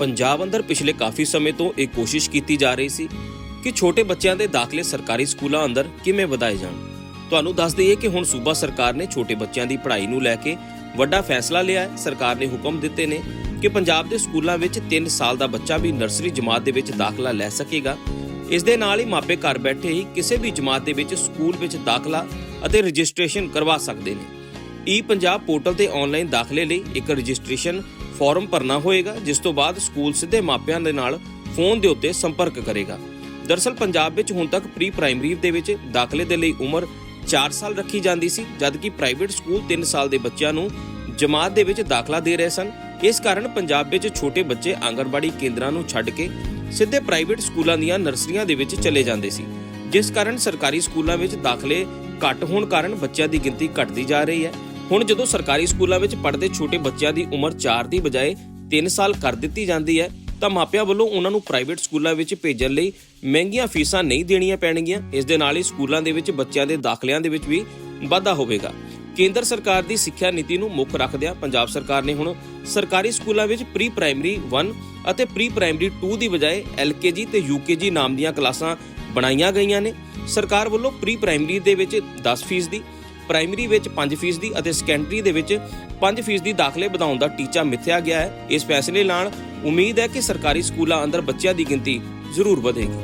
ਪੰਜਾਬ ਅੰਦਰ ਪਿਛਲੇ ਕਾਫੀ ਸਮੇਂ ਤੋਂ ਇਹ ਕੋਸ਼ਿਸ਼ ਕੀਤੀ ਜਾ ਰਹੀ ਸੀ ਕਿ ਛੋਟੇ ਬੱਚਿਆਂ ਦੇ ਦਾਖਲੇ ਸਰਕਾਰੀ ਸਕੂਲਾਂ ਅੰਦਰ ਕਿਵੇਂ ਵਧਾਏ ਜਾਣ। ਤੁਹਾਨੂੰ ਦੱਸ ਦਈਏ ਕਿ ਹੁਣ ਸੂਬਾ ਸਰਕਾਰ ਨੇ ਛੋਟੇ ਬੱਚਿਆਂ ਦੀ ਪੜ੍ਹਾਈ ਨੂੰ ਲੈ ਕੇ ਵੱਡਾ ਫੈਸਲਾ ਲਿਆ ਹੈ। ਸਰਕਾਰ ਨੇ ਹੁਕਮ ਦਿੱਤੇ ਨੇ ਕਿ ਪੰਜਾਬ ਦੇ ਸਕੂਲਾਂ ਵਿੱਚ 3 ਸਾਲ ਦਾ ਬੱਚਾ ਵੀ ਨਰਸਰੀ ਜਮਾਤ ਦੇ ਵਿੱਚ ਦਾਖਲਾ ਲੈ ਸਕੇਗਾ। ਇਸ ਦੇ ਨਾਲ ਹੀ ਮਾਪੇ ਘਰ ਬੈਠੇ ਹੀ ਕਿਸੇ ਵੀ ਜਮਾਤ ਦੇ ਵਿੱਚ ਸਕੂਲ ਵਿੱਚ ਦਾਖਲਾ ਅਤੇ ਰਜਿਸਟ੍ਰੇਸ਼ਨ ਕਰਵਾ ਸਕਦੇ ਨੇ। ਈ ਪੰਜਾਬ ਪੋਰਟਲ ਤੇ ਆਨਲਾਈਨ ਦਾਖਲੇ ਲਈ ਇੱਕ ਰਜਿਸਟ੍ਰੇਸ਼ਨ ਫਾਰਮ ਭਰਨਾ ਹੋਏਗਾ, ਜਿਸ ਤੋਂ ਬਾਅਦ ਸਕੂਲ ਸਿੱਧੇ ਮਾਪਿਆਂ ਦੇ ਨਾਲ ਫੋਨ ਦੇ ਉੱਤੇ ਸੰਪਰਕ ਕਰੇਗਾ। ਦਰਸਲ ਪੰਜਾਬ ਵਿੱਚ ਹੁਣ ਤੱਕ ਪ੍ਰੀ ਪ੍ਰਾਇਮਰੀ ਦੇ ਵਿੱਚ ਦਾਖਲੇ ਦੇ ਲਈ ਉਮਰ 4 ਸਾਲ ਰੱਖੀ ਜਾਂਦੀ ਸੀ, ਜਦਕਿ ਪ੍ਰਾਈਵੇਟ ਸਕੂਲ 3 ਸਾਲ ਦੇ ਬੱਚਿਆਂ ਨੂੰ ਜਮਾਤ ਦੇ ਵਿੱਚ ਦਾਖਲਾ ਦੇ ਰਹੇ ਸਨ। ਇਸ ਕਾਰਨ ਪੰਜਾਬ ਵਿੱਚ ਛੋਟੇ ਬੱਚੇ ਆਂਗਣਵਾੜੀ ਕੇਂਦਰਾਂ ਨੂੰ ਛੱਡ ਕੇ ਸਿੱਧੇ ਪ੍ਰਾਈਵੇਟ ਸਕੂਲਾਂ ਦੀਆਂ ਨਰਸਰੀਆਂ ਦੇ ਵਿੱਚ ਚਲੇ ਜਾਂਦੇ ਸੀ। ਜਿਸ ਕਾਰਨ ਸਰਕਾਰੀ ਸਕੂਲਾਂ ਵਿੱਚ ਦਾਖਲੇ ਘੱਟ ਹੋਣ ਕਾਰਨ ਬੱਚਿਆਂ ਦੀ ਗਿਣਤੀ ਘਟਦੀ ਜਾ ਰਹੀ ਹੈ। ਹੁਣ ਜਦੋਂ ਸਰਕਾਰੀ ਸਕੂਲਾਂ ਵਿੱਚ ਪੜ੍ਹਦੇ ਛੋਟੇ ਬੱਚਿਆਂ ਦੀ ਉਮਰ 4 ਦੀ ਬਜਾਏ 3 ਸਾਲ ਕਰ ਦਿੱਤੀ ਜਾਂਦੀ ਹੈ, ਤਾਂ ਮਾਪਿਆਂ ਵੱਲੋਂ ਉਹਨਾਂ ਨੂੰ ਪ੍ਰਾਈਵੇਟ ਸਕੂਲਾਂ ਵਿੱਚ ਭੇਜਣ ਲਈ ਮਹਿੰਗੀਆਂ ਫੀਸਾਂ ਨਹੀਂ ਦੇਣੀਆਂ ਪੈਣਗੀਆਂ। ਇਸ ਦੇ ਨਾਲ ਹੀ ਸਕੂਲਾਂ ਦੇ ਵਿੱਚ ਬੱਚਿਆਂ ਦੇ ਦਾਖਲਿਆਂ ਦੇ ਵਿੱਚ ਵੀ ਵਾਧਾ ਹੋਵੇਗਾ। ਕੇਂਦਰ ਸਰਕਾਰ ਦੀ ਸਿੱਖਿਆ ਨੀਤੀ ਨੂੰ ਮੁੱਖ ਰੱਖਦਿਆਂ ਪੰਜਾਬ ਸਰਕਾਰ ਨੇ ਹੁਣ ਸਰਕਾਰੀ ਸਕੂਲਾਂ ਵਿੱਚ ਪ੍ਰੀ ਪ੍ਰਾਇਮਰੀ 1 ਅਤੇ ਪ੍ਰੀ ਪ੍ਰਾਇਮਰੀ 2 ਦੀ ਬਜਾਏ ਐਲਕੇਜੀ ਤੇ ਯੂਕੇਜੀ ਨਾਮ ਦੀਆਂ ਕਲਾਸਾਂ ਬਣਾਈਆਂ ਗਈਆਂ ਨੇ। ਸਰਕਾਰ ਵੱਲੋਂ ਪ੍ਰੀ ਪ੍ਰਾਇਮਰੀ ਦੇ ਵਿੱਚ 10% ਦੀ ਪ੍ਰਾਇਮਰੀ ਵਿੱਚ 5% ਅਤੇ ਸੈਕੰਡਰੀ ਦੇ ਵਿੱਚ 5% ਦੀ ਦਾਖਲੇ ਵਧਾਉਣ ਦਾ ਟੀਚਾ ਮਿੱਥਿਆ ਗਿਆ ਹੈ। ਇਸ ਫੈਸਲੇ ਨਾਲ ਉਮੀਦ ਹੈ ਕਿ ਸਰਕਾਰੀ ਸਕੂਲਾਂ ਅੰਦਰ ਬੱਚਿਆਂ ਦੀ ਗਿਣਤੀ ਜ਼ਰੂਰ ਵਧੇਗੀ।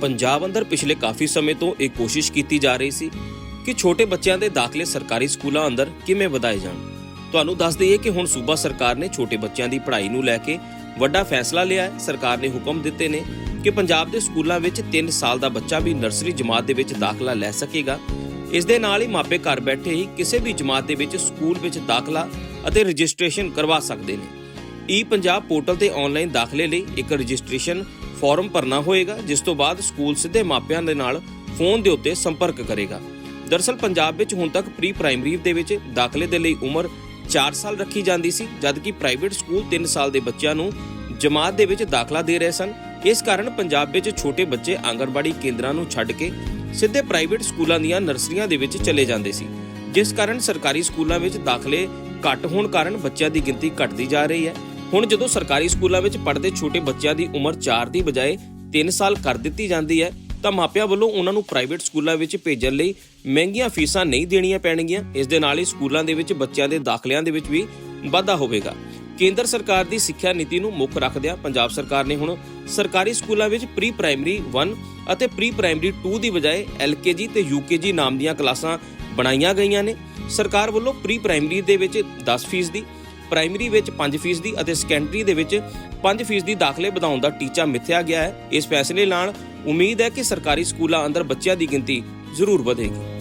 ਪੰਜਾਬ ਅੰਦਰ ਪਿਛਲੇ ਕਾਫੀ ਸਮੇਂ ਤੋਂ ਇਹ ਕੋਸ਼ਿਸ਼ ਕੀਤੀ ਜਾ ਰਹੀ ਸੀ ਕਿ ਛੋਟੇ ਬੱਚਿਆਂ ਦੇ ਦਾਖਲੇ ਸਰਕਾਰੀ ਸਕੂਲਾਂ ਅੰਦਰ ਕਿਵੇਂ ਵਧਾਏ ਜਾਣ। ਤੁਹਾਨੂੰ ਦੱਸ ਦਈਏ ਕਿ ਹੁਣ ਸੂਬਾ ਸਰਕਾਰ ਨੇ ਛੋਟੇ ਬੱਚਿਆਂ ਦੀ ਪੜ੍ਹਾਈ ਨੂੰ ਲੈ ਕੇ ਵੱਡਾ ਫੈਸਲਾ ਲਿਆ ਹੈ। ਸਰਕਾਰ ਨੇ ਹੁਕਮ ਦਿੱਤੇ ਨੇ ਕਿ ਪੰਜਾਬ ਦੇ ਸਕੂਲਾਂ ਵਿੱਚ 3 ਸਾਲ ਦਾ ਬੱਚਾ ਵੀ ਨਰਸਰੀ ਜਮਾਤ ਦੇ ਵਿੱਚ ਦਾਖਲਾ ਲੈ ਸਕੇਗਾ। ਇਸ ਦੇ ਨਾਲ ਹੀ ਮਾਪੇ ਘਰ ਬੈਠੇ ਹੀ ਕਿਸੇ ਵੀ ਜਮਾਤ ਦੇ ਵਿੱਚ ਸਕੂਲ ਵਿੱਚ ਦਾਖਲਾ ਅਤੇ ਰਜਿਸਟ੍ਰੇਸ਼ਨ ਕਰਵਾ ਸਕਦੇ ਨੇ। ਈ ਪੰਜਾਬ ਪੋਰਟਲ ਤੇ ਆਨਲਾਈਨ ਦਾਖਲੇ ਲਈ ਇੱਕ ਰਜਿਸਟ੍ਰੇਸ਼ਨ ਫਾਰਮ ਭਰਨਾ ਹੋਏਗਾ, ਜਿਸ ਤੋਂ ਬਾਅਦ ਸਕੂਲ ਸਿੱਧੇ ਮਾਪਿਆਂ ਦੇ ਨਾਲ ਫੋਨ ਦੇ ਉੱਤੇ ਸੰਪਰਕ ਕਰੇਗਾ। ਦਰਸਲ, ਪੰਜਾਬ ਵਿੱਚ ਹੁਣ ਤੱਕ ਪ੍ਰੀ ਪ੍ਰਾਇਮਰੀ ਦੇ ਵਿੱਚ ਦਾਖਲੇ ਦੇ ਲਈ ਉਮਰ 4 ਸਾਲ ਰੱਖੀ ਜਾਂਦੀ ਸੀ, ਜਦਕਿ ਪ੍ਰਾਈਵੇਟ ਸਕੂਲ 3 ਸਾਲ ਦੇ ਬੱਚਿਆਂ ਨੂੰ ਜਮਾਤ ਦੇ ਵਿੱਚ ਦਾਖਲਾ ਦੇ ਰਹੇ ਸਨ। ਇਸ ਕਾਰਨ ਪੰਜਾਬ ਵਿੱਚ ਛੋਟੇ ਬੱਚੇ ਆਂਗਣਵਾੜੀ ਕੇਂਦਰਾਂ ਨੂੰ ਛੱਡ ਕੇ ਸਿੱਧੇ ਪ੍ਰਾਈਵੇਟ ਸਕੂਲਾਂ ਦੀਆਂ ਨਰਸਰੀਆਂ ਦੇ ਵਿੱਚ ਚਲੇ ਜਾਂਦੇ ਸੀ। ਜਿਸ ਕਾਰਨ ਸਰਕਾਰੀ ਸਕੂਲਾਂ ਵਿੱਚ ਦਾਖਲੇ ਘੱਟ ਹੋਣ ਕਾਰਨ ਬੱਚਿਆਂ ਦੀ ਗਿਣਤੀ ਘਟਦੀ ਜਾ ਰਹੀ ਹੈ। ਹੁਣ ਜਦੋਂ ਸਰਕਾਰੀ ਸਕੂਲਾਂ ਵਿੱਚ ਪੜ੍ਹਦੇ ਛੋਟੇ ਬੱਚਿਆਂ ਦੀ ਉਮਰ 4 ਦੀ ਬਜਾਏ 3 ਸਾਲ ਕਰ ਦਿੱਤੀ ਜਾਂਦੀ ਹੈ ਤਾਂ ਮਾਪਿਆਂ ਵੱਲੋਂ ਉਹਨਾਂ ਨੂੰ ਪ੍ਰਾਈਵੇਟ ਸਕੂਲਾਂ ਵਿੱਚ ਭੇਜਣ ਲਈ ਮਹਿੰਗੀਆਂ ਫੀਸਾਂ ਨਹੀਂ ਦੇਣੀਆਂ ਪੈਣਗੀਆਂ। ਇਸ ਦੇ ਨਾਲ ਹੀ ਸਕੂਲਾਂ ਦੇ ਵਿੱਚ ਬੱਚਿਆਂ ਦੇ ਦਾਖਲਿਆਂ ਦੇ ਵਿੱਚ ਵੀ ਵਾਧਾ ਹੋਵੇਗਾ। ਕੇਂਦਰ ਸਰਕਾਰ ਦੀ ਸਿੱਖਿਆ ਨੀਤੀ ਨੂੰ ਮੁੱਖ ਰੱਖਦਿਆਂ ਪੰਜਾਬ ਸਰਕਾਰ ਨੇ ਹੁਣ ਸਰਕਾਰੀ ਸਕੂਲਾਂ ਵਿੱਚ ਪ੍ਰੀ ਪ੍ਰਾਇਮਰੀ 1 ਅਤੇ ਪ੍ਰੀ ਪ੍ਰਾਇਮਰੀ 2 ਦੀ ਬਜਾਏ ਐਲਕੇਜੀ ਤੇ ਯੂਕੇਜੀ ਨਾਮ ਦੀਆਂ ਕਲਾਸਾਂ ਬਣਾਈਆਂ ਗਈਆਂ ਨੇ। ਸਰਕਾਰ ਵੱਲੋਂ ਪ੍ਰੀ ਪ੍ਰਾਇਮਰੀ ਦੇ ਵਿੱਚ 10% ਦੀ ਪ੍ਰਾਇਮਰੀ ਵਿੱਚ 5% ਦੀ ਅਤੇ ਸੈਕੰਡਰੀ ਦੇ ਵਿੱਚ 5% ਦਾਖਲੇ ਵਧਾਉਣ ਦਾ ਟੀਚਾ ਮਿੱਥਿਆ ਗਿਆ ਹੈ। ਇਸ ਫੈਸਲੇ ਨਾਲ ਉਮੀਦ ਹੈ ਕਿ ਸਰਕਾਰੀ ਸਕੂਲਾਂ ਅੰਦਰ ਬੱਚਿਆਂ ਦੀ ਗਿਣਤੀ ਜ਼ਰੂਰ ਵਧੇਗੀ।